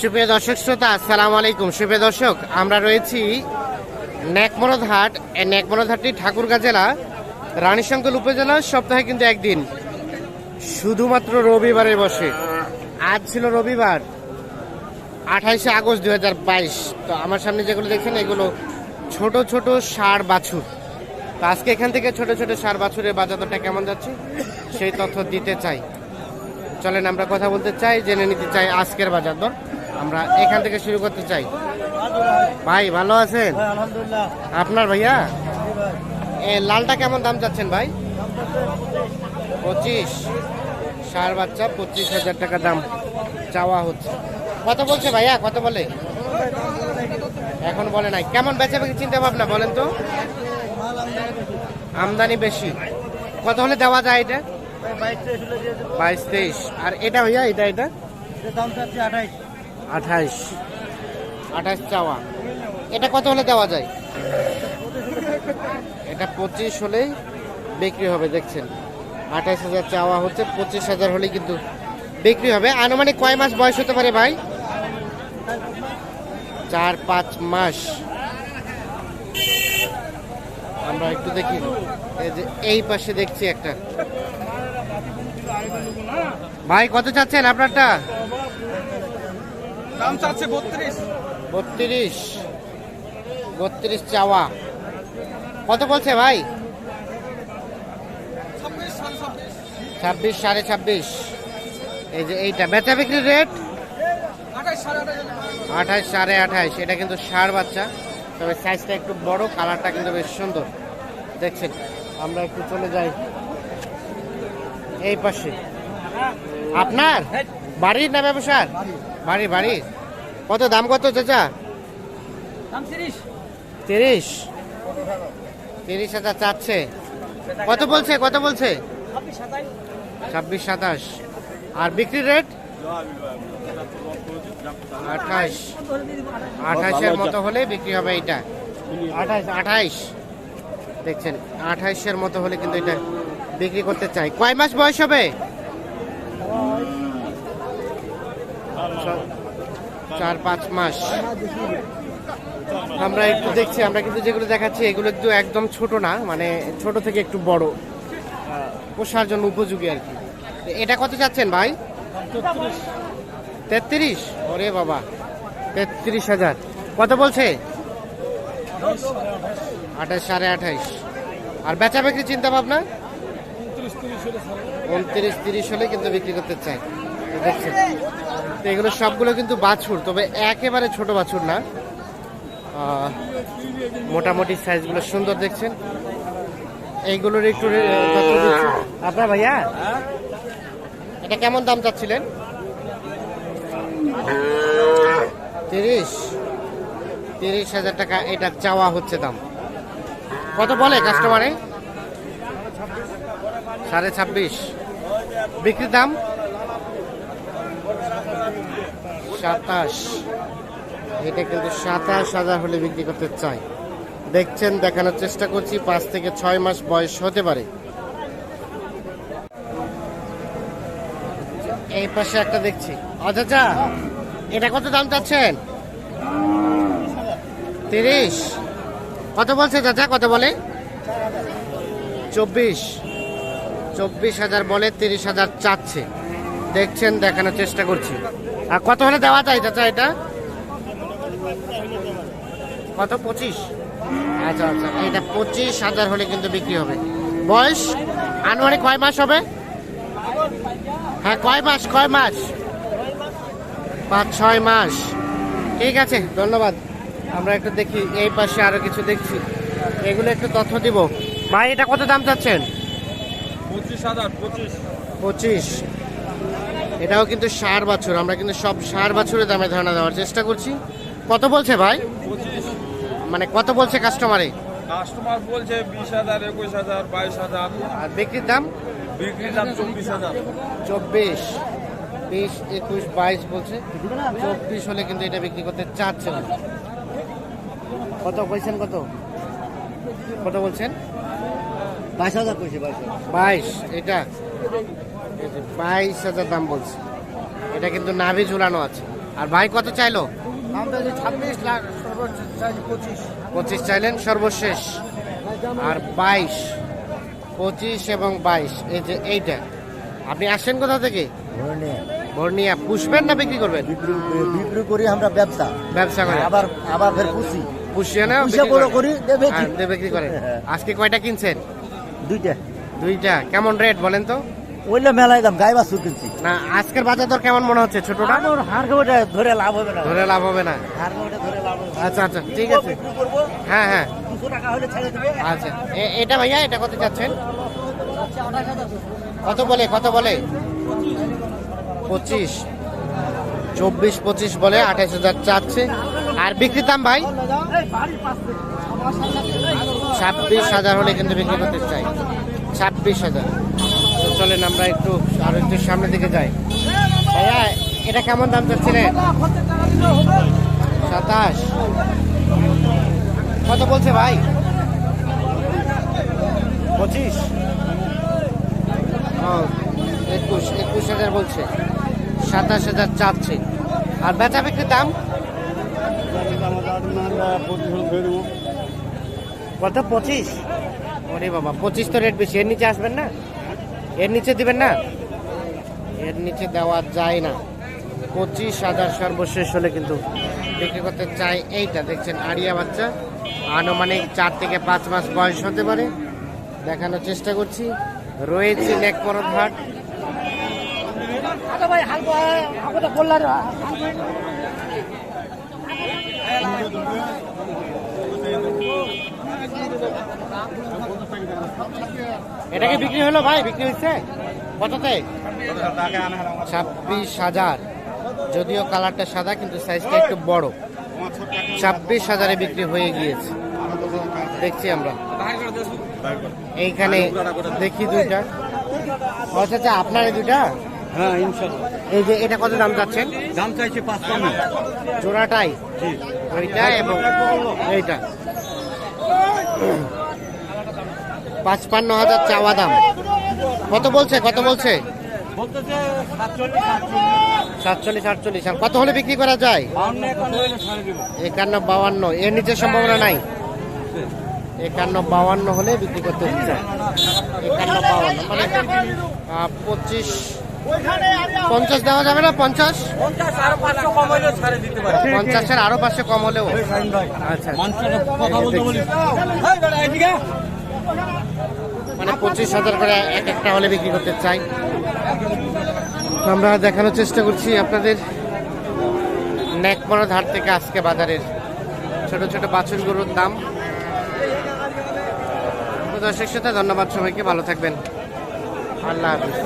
সুপ্রিয় দর্শক শ্রোতা, আসসালামু আলাইকুম। সুপ্রিয় দর্শক, আমরা রয়েছি ন্যাকমরদ হাট। এই ন্যাকমরদ হাটটি ঠাকুরগাঁ জেলা, রানীশঙ্কর উপজেলা, সপ্তাহে কিন্তু একদিন, শুধুমাত্র রবিবারে বসে। আজ ছিল রবিবার, আঠাইশে আগস্ট দুই হাজার বাইশ। তো আমার সামনে যেগুলো দেখছেন, এগুলো ছোট ছোট সার বাছুর। তো আজকে এখান থেকে ছোট ছোট সার বাছুরের বাজার দরটা কেমন যাচ্ছে, সেই তথ্য দিতে চাই। চলেন, আমরা কথা বলতে চাই, জেনে নিতে চাই আজকের বাজার দর আমরা এখান থেকে শুরু করতে চাই। ভাই ভালো আছেন? আপনার ভাইয়া? এ লালটা কেমন দাম যাচ্ছেন ভাই? পঁচিশ। সার বাচ্চা পঁচিশ হাজার টাকা দাম চাওয়া হচ্ছে। কত বলছে ভাইয়া? কত বলে? এখন বলে নাই। কেমন বেচা বেচে চিন্তা ভাবনা বলেন তো? আমদানি বেশি। কত হলে দেওয়া যায় এটা? বাইশ তেইশ আর এটা ভাইয়া এটা এটা? দাম চাচ্ছি আঠাইশ। আঠাইশ আঠাইশ চাওয়া। এটা কত হলে দেওয়া যায়? এটা পঁচিশ হলেই বিক্রি হবে, দেখছেন। আঠাইশ হাজার চাওয়া হচ্ছে, পঁচিশ হাজার হলেই কিন্তু বিক্রি হবে। আনুমানিক কয় মাস বয়স হতে পারে ভাই? চার, পাঁচ মাস। আমরা একটু দেখি। এই পাশে দেখছি একটা। ভাই, কত চাচ্ছেন আপনারটা? দাম চাচ্ছে বত্রিশ। বত্রিশ। বত্রিশ চাওয়া। কত বলছে ভাই? ছাব্বিশ সাড়ে ছাব্বিশ। এই যে এইটা বেচা বিক্রির রেট? আঠাইশ সাড়ে আঠাইশ এটা কিন্তু ষাঁড় বাচ্চা। তবে সাইজটা একটু বড় কালারটা কিন্তু বেশ সুন্দর। দেখছেন আমরা একটু চলে যাই। এই পাশে। আপনার? বাড়ির না ব্যবসার? বাড়ি বাড়ি? কত দাম কত চাচা? তিরিশ। তিরিশ? হাজার চাচ্ছে। কত বলছে কত বলছে? ছাব্বিশ সাতাশ। আর বিক্রির রেট? আঠাশ। আঠাশের মতো হলে বিক্রি হবে এটা আঠাশ আঠাইশ। দেখছেন আঠাইশের মতো হলে কিন্তু এটা বিক্রি করতে চাই। কয় মাস বয়স হবে? চার পাঁচ মাস। আমরা একটু দেখছি আমরা কিন্তু যেগুলো দেখাচ্ছি এগুলো একটু একদম ছোট না মানে ছোট থেকে একটু বড়। পোষার জন্য উপযোগী আর কি। এটা কত চাচ্ছেন ভাই? তেত্রিশ। ওরে বাবা তেত্রিশ হাজার। কত বলছে? আঠাশ সাড়ে আঠাইশ আর বেচা বিক্রি চিন্তা ভাবনা? উনত্রিশ তিরিশ হলে কিন্তু বিক্রি করতে চাই দেখছেন। তো এগুলো সবগুলো কিন্তু বাছুর, তবে একেবারে ছোট বাছুর না। মোটামুটি সাইজগুলো সুন্দর দেখছেন। এইগুলোর একটু আপনার ভাইয়া? এটা কেমন দাম চাচ্ছিলেন? তিরিশ। তিরিশ হাজার টাকা, এটা চাওয়া হচ্ছে দাম। কত বলে কাস্টমারে সাড়ে ছাব্বিশ। বিক্রির দাম? সাতাশ। এটা কিন্তু সাতাশ হাজার হলে বিক্রি করতে চাই। দেখছেন, দেখানোর চেষ্টা করছি, পাঁচ থেকে ছয় মাস বয়স হতে পারে। এই পাশে একটা দেখছি। আচ্ছা এটা কত দাম চাচ্ছেন? তিরিশ। কত বলছে চাচা, কত বলে? চব্বিশ। চব্বিশ হাজার বলে তিরিশ হাজার চাচ্ছে। দেখছেন, দেখানোর চেষ্টা করছি। আর কত হলে দেওয়া যায় চাচা এটা? কত? পঁচিশ। আচ্ছা আচ্ছা। এটা পঁচিশ হাজার হলে কিন্তু বিক্রি হবে। বয়স? আনুমানিক কয় মাস হবে? হ্যাঁ কয় মাস কয় মাস? পাঁচ ছয় মাস। ঠিক আছে ধন্যবাদ। আমরা একটু দেখি এই পাশে আরও কিছু দেখছি। এগুলো একটু তথ্য দিব। ভাই এটা কত দাম চাচ্ছেন? পঁচিশ হাজার পঁচিশ। পঁচিশ। এটাও কিন্তু সার বছর আমরা কিন্তু সব সার বছরের দামে ধারণা দেওয়ার চেষ্টা করছি। কত বলছে ভাই? মানে কত বলছে কাস্টমারে কাস্টমার বলছে বিশ হাজার একুশ হাজার বাইশ হাজার। আর বিক্রির দাম? বিক্রির দাম চব্বিশ হাজার। চব্বিশ। বিশ একুশ বাইশ বলছে। চব্বিশ হলে কিন্তু এটা বিক্রি করতে চাচ্ছে না। কত বলছেন কত? কত বলছেন? বাইশ হাজার কইছে বাইশ বাইশ এটা। বাইশ হাজার দাম বলছে। এটা কিন্তু নাভি ঝুলানো আছে। আর ভাই কত চাইলো? ছাব্বিশ লাখ পঁচিশ। পঁচিশ চাইলেন সর্বশেষ। আর বাইশ পঁচিশ এবং বাইশ এই যে এইটা। আপনি আসছেন কোথা থেকে? বর্ণিয়া পুষবেন না বিক্রি করবেন? বিক্রি করি আমরা ব্যবসা। ব্যবসা করে। আবার আবার ফের খুশি পুষিয়ে না পুষে বড় করি। হ্যাঁ, বিক্রি করেন আজকে কয়টা কিনছেন? দুইটা। দুইটা। কেমন রেট বলেন তো? ওইটা মেলায় দাম গাই বাছুর কিনছি। না আজকের বাজার দর কেমন মনে হচ্ছে? ছোটটা? ওর ওটা ধরে লাভ হবে না। ধরে লাভ হবে না। ওটা ধরে লাভ হবে আচ্ছা আচ্ছা ঠিক আছে। হ্যাঁ হ্যাঁ। টাকা হলে ছেড়ে দেবে। আচ্ছা এটা ভাইয়া এটা কত চাচ্ছেন? কত বলে কত বলে? পঁচিশ। চব্বিশ পঁচিশ বলে আঠাশ হাজার চাচ্ছে। আর বিক্রির দাম ভাই? ছাব্বিশ হাজার হলে কিন্তু বিক্রি করতে চাই। ছাব্বিশ হাজার। চলেন, আমরা একটু আরও একটু সামনের দিকে যাই। ভাইয়া, এটা কেমন দাম চাচ্ছিলেন? সাতাশ। কত বলছে ভাই? পঁচিশ। একুশ একুশ হাজার বলছে। সাতাশ হাজার চাচ্ছে। আর বেচা বিক্রির দাম? কত? পঁচিশ? ওরে বাবা, পঁচিশ তো রেট বেশি, এর নিচে আসবেন না? এর নিচে দিবেন না? এর নিচে দেওয়া যায় না। পঁচিশ হাজার সর্বশেষ হলে কিন্তু বিক্রি করতে চাই এইটা। দেখছেন আড়িয়া বাচ্চা। আনুমানিক চার থেকে পাঁচ মাস বয়স হতে পারে। দেখানোর চেষ্টা করছি। রয়েছে নেকমরদ হাট। এটা কি বিক্রি হলো ভাই বিক্রি হচ্ছে কততে? ছাব্বিশ হাজার। যদিও কালারটা সাদা কিন্তু সাইজটা একটু বড়। ছাব্বিশ হাজারে বিক্রি হয়ে গিয়েছে। দেখছি আমরা। এইখানে দেখি দুইটা। আচ্ছা আচ্ছা, আপনার দুইটা? হ্যাঁ ইনশাল্লাহ এই যে এটা কত দাম চাচ্ছেন? দাম চাইছে জোড়াটাই? ওইটা এবং এইটা। পাঁচপান্ন হাজার চাওয়া দাম। কত বলছে? কত বলছে? সাতচল্লিশ আটচল্লিশ। আর কত হলে বিক্রি করা যায়? একান্ন বাউান্ন। এর নিচে সম্ভাবনা নাই। একান্ন বাউান্ন হলে বিক্রি করতে একান্ন বাউান্ন। মানে পঁচিশ পঞ্চাশ দেওয়া যাবে না পঞ্চাশ? পঞ্চাশ আরও পাঁচশো কম হলেও ছাড়ে দিতে পারে। পঞ্চাশের আরও পাশে কম হলেও। আচ্ছা। কথা বলতে বলি। এদিকে মানে পঁচিশ হাজার করে এক একটা হলে বিক্রি করতে চাই। আমরা দেখানোর চেষ্টা করছি আপনাদের ন্যাকমরা ধার থেকে আজকে বাজারের ছোট ছোট বাছুর গরুর দাম। দর্শক সাথে ধন্যবাদ সবাইকে। ভালো থাকবেন। আল্লাহ হাফিজ।